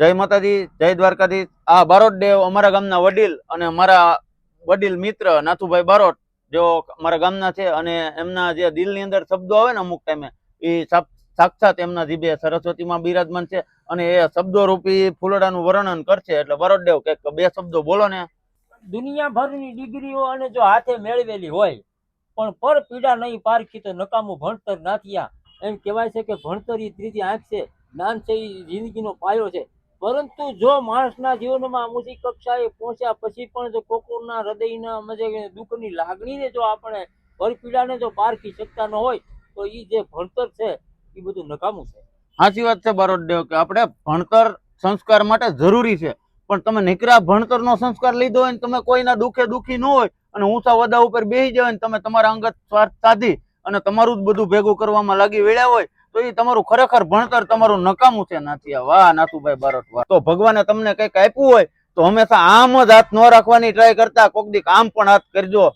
જય માતાજી, જય દ્વારકાધીશ. આ બારોટ દેવ અમારા ગામના વડીલ અને મારા વડીલ મિત્ર નાથુભાઈ બારોટ, જેઓ અમારા ગામના છે અને એમના જે દિલની અંદર શબ્દો આવે ને અમુક ટાઈમે એ સાક્ષાત એમના જીભે સરસ્વતીમાં બિરાજમાન છે અને એ શબ્દો રૂપી ફૂલડાનું વર્ણન કરશે. એટલે બારોટ દેવ, કંઈક બે શબ્દો બોલો ને. દુનિયાભરની ડિગ્રીઓ અને જો હાથે મેળવેલી હોય, પણ પર પીડા નહીં પારખી તો નકામું ભણતર નાથિયા એમ કહેવાય છે કે ભણતર એ ત્રીજી આંખ છે. જ્ઞાન છે એ જિંદગીનો પાયો છે. પરંતુ જો માણસના જીવનમાં ઊંચી કક્ષાએ પહોંચ્યા પછી પણ જો કોકના હૃદયના મજે દુઃખની લાગણીને જો આપણે ભરપીડાને જો પારખી શકતા ન હોય, તો એ જે ભણતર છે એ બધું નકામું છે. સાચી વાત છે બારોટ કે આપણે ભણતર સંસ્કાર માટે જરૂરી છે. પણ તમે નીકળ્યા ભણતરનો સંસ્કાર લીધો હોય ને તમે કોઈના દુઃખે દુઃખી ન હોય અને ઊંચા વદા ઉપર બેસી જાય ને તમે તમારા અંગત સ્વાર્થ સાધી અને તમારું જ બધું ભેગું કરવામાં લાગી વેળ્યા હોય તો એ તમારું ખરેખર ભણતર તમારું નકામું છે. નાથિયા વાહ, નાથુભાઈ બારોટ વાહ. તો ભગવાને તમને કંઈક આપ્યું હોય તો હંમેશા આમ જ હાથ ન રાખવાની ટ્રાય કરતા. કોક દીક આમ પણ હાથ કરજો.